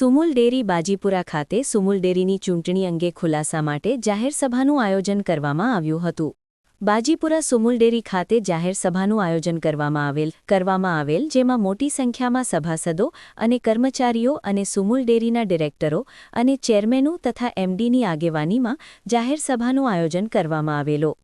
Sumul dairy Bajipura ખાતે સુમુલ ડેરીની ચૂંટણી અંગે ખુલાસા માટે જાહેર સભાનું આયોજન કરવામાં આવ્યું હતું. બાજીપુરા સુમુલ ડેરી ખાતે જાહેર સભાનું આયોજન કરવામાં આવેલ કરવામાં આવેલ, જેમાં મોટી સંખ્યામાં સભાસદો અને કર્મચારીઓ અને સુમુલ ડેરીના ડિરેક્ટરો અને ચેરમેનો તથા એમડીની આગેવાનીમાં જાહેર સભાનું આયોજન કરવામાં આવેલો.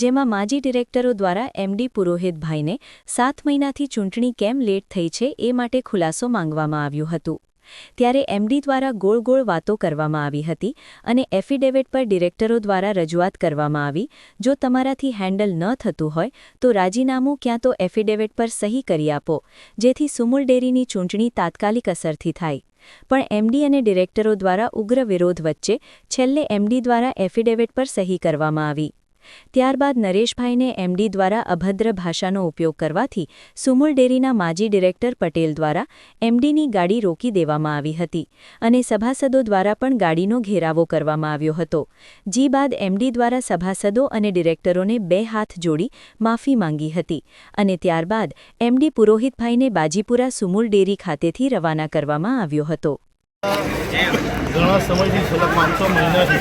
જેમાં માજી ડિરેક્ટરો દ્વારા એમડી પુરોહિતભાઈને સાત મહિનાથી ચૂંટણી કેમ લેટ થઈ છે એ માટે ખુલાસો માંગવામાં આવ્યું હતું. ત્યારે એમડી દ્વારા ગોળ ગોળ વાતો કરવામાં આવી હતી અને એફિડેવિટ પર ડિરેક્ટરો દ્વારા રજૂઆત કરવામાં આવી. જો તમારાથી હેન્ડલ ન થતું હોય, તો રાજીનામું ક્યાં તો એફિડેવિટ પર સહી કરી આપો, જેથી સુમુલ ડેરીની ચૂંટણી તાત્કાલિક અસરથી થાય. પણ એમડી અને ડિરેક્ટરો દ્વારા ઉગ્ર વિરોધ વચ્ચે છેલ્લે એમડી દ્વારા એફિડેવિટ પર સહી કરવામાં આવી. ત્યારબાદ નરેશભાઈને એમડી દ્વારા અભદ્ર ભાષાનો ઉપયોગ કરવાથી સુમુલ ડેરીના માજી ડિરેક્ટર પટેલ દ્વારા એમડીની ગાડી રોકી દેવામાં આવી હતી અને સભાસદો દ્વારા પણ ગાડીનો ઘેરાવો કરવામાં આવ્યો હતો. જી બાદ એમડી દ્વારા સભાસદો અને ડિરેક્ટરોને બે હાથ જોડી માફી માંગી હતી અને ત્યારબાદ એમડી પુરોહિતભાઈને બાજીપુરા સુમુલ ડેરી ખાતેથી રવાના કરવામાં આવ્યો હતો. ઘણા સમયથી છેલ્લા પાંચસો મહિનાથી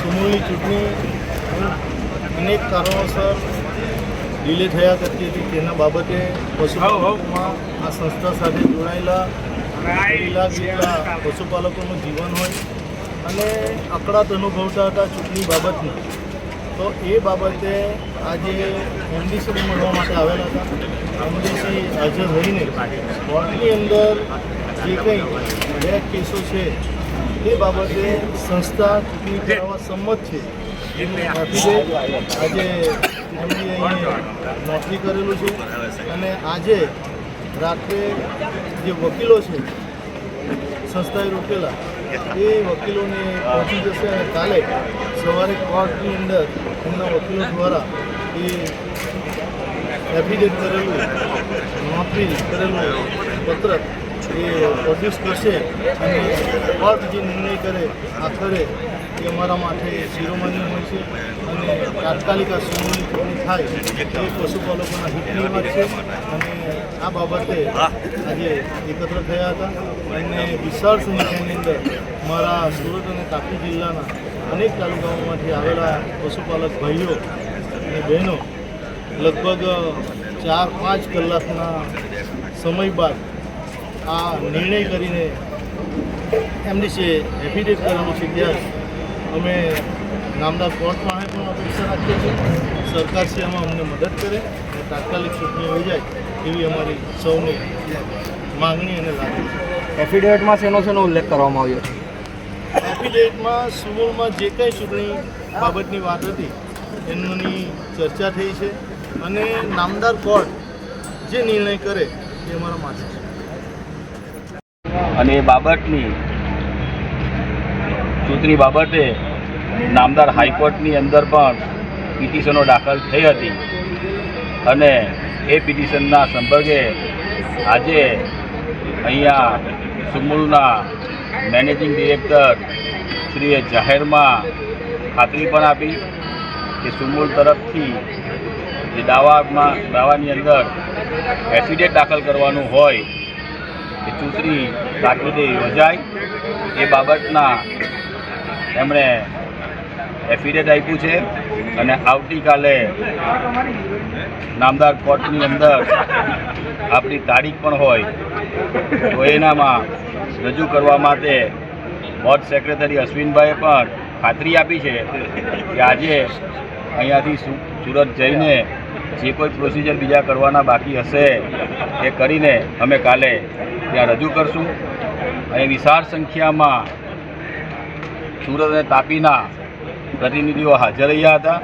સુમુલની ચૂંટણી અનેક કારણોસર ડિલે થયા કરતી હતી તેના બાબતે પશુપાલકોમાં આ સંસ્થા સાથે જોડાયેલા પશુપાલકોનું જીવન હોય અને અકળાત અનુભવતા હતા ચૂંટણી બાબતની તો એ બાબતે આજે એમડીસી મળવા માટે આવેલા હતા. એમડીસી હાજર રહીને કોર્ટની અંદર જે કંઈ બે કેસો છે, એ બાબતે સંસ્થા ચૂંટણી કરાવવા સંમત છે. એફિડેવિટ આજે અહીં નોંધણી કરેલું છે અને આજે રાત્રે જે વકીલો છે સંસ્થાએ રોકેલા એ વકીલોને પહોંચી જશે અને કાલે સવારે કોર્ટની અંદર એમના વકીલો દ્વારા એ એફિડેવિટ કરેલું નોકરી કરેલું પત્રક એ પ્રોડ્યુસ કરશે અને કોર્ટ જે નિર્ણય કરે આખરે એ અમારા માટે શિરોમાન્ય હોય છે અને તાત્કાલિક આ સુનાવણી ચૂંટણી થાય એ પશુપાલકોના હિતની વાત છે. અને આ બાબતે આજે એકત્ર થયા હતા. અને વિશાળ સંખ્યાની અંદર મારા સુરત અને તાપી જિલ્લાના અનેક તાલુકાઓમાંથી આવેલા પશુપાલક ભાઈઓ અને બહેનો લગભગ ચાર, પાંચ કલાકના સમય બાદ આ નિર્ણય કરીને એમની છે એફિડેવિટ કરેલું છે ત્યાં અમે નામદાર કોર્ટ પાસે પણ અપેક્ષા રાખીએ છીએ. સરકાર છે એમાં અમને મદદ કરે અને તાત્કાલિક ચૂંટણી હોઈ જાય એવી અમારી સૌની માંગણી અને લાગણી છે. એફિડેવિટમાં શેનો શેનો ઉલ્લેખ કરવામાં આવ્યો છે? એફિડેવિટમાં સુમુલમાં જે કંઈ ચૂંટણી બાબતની વાત હતી એમની ચર્ચા થઈ છે અને નામદાર કોર્ટ જે નિર્ણય કરે એ અમારા માથે છે. અને બાબતની ચૂંટણી બાબતે નામદાર હાઈકોર્ટની અંદર પણ પિટિશનો દાખલ થઈ હતી. અને એ પિટિશનના સંપર્કે આજે અહીંયા સુમૂલના મેનેજિંગ ડિરેક્ટર શ્રીએ જાહેરમાં ખાતરી પણ આપી કે સુમૂલ તરફથી જે દાવામાં, દાવાની અંદર એફિડેટ દાખલ કરવાનું હોય, એ ચૂંટણી તાકીદે યોજાય. એ બાબતના એમણે એફિડેટ આપ્યું છે અને આવતીકાલે નામદાર કોર્ટની અંદર આપણી તારીખ પણ હોય તો એનામાં રજૂ કરવા માટે બોર્ડ સેક્રેટરી અશ્વિનભાઈએ પણ ખાતરી આપી છે કે આજે અહીંયાથી સુરત જઈને જે કોઈ પ્રોસિજર બીજા કરવાના બાકી હશે એ કરીને અમે કાલે ત્યાં રજૂ કરશું. અહીં વિશાળ સંખ્યામાં સુરત અને તાપીના પ્રતિનિધિઓ હાજર રહ્યા હતા.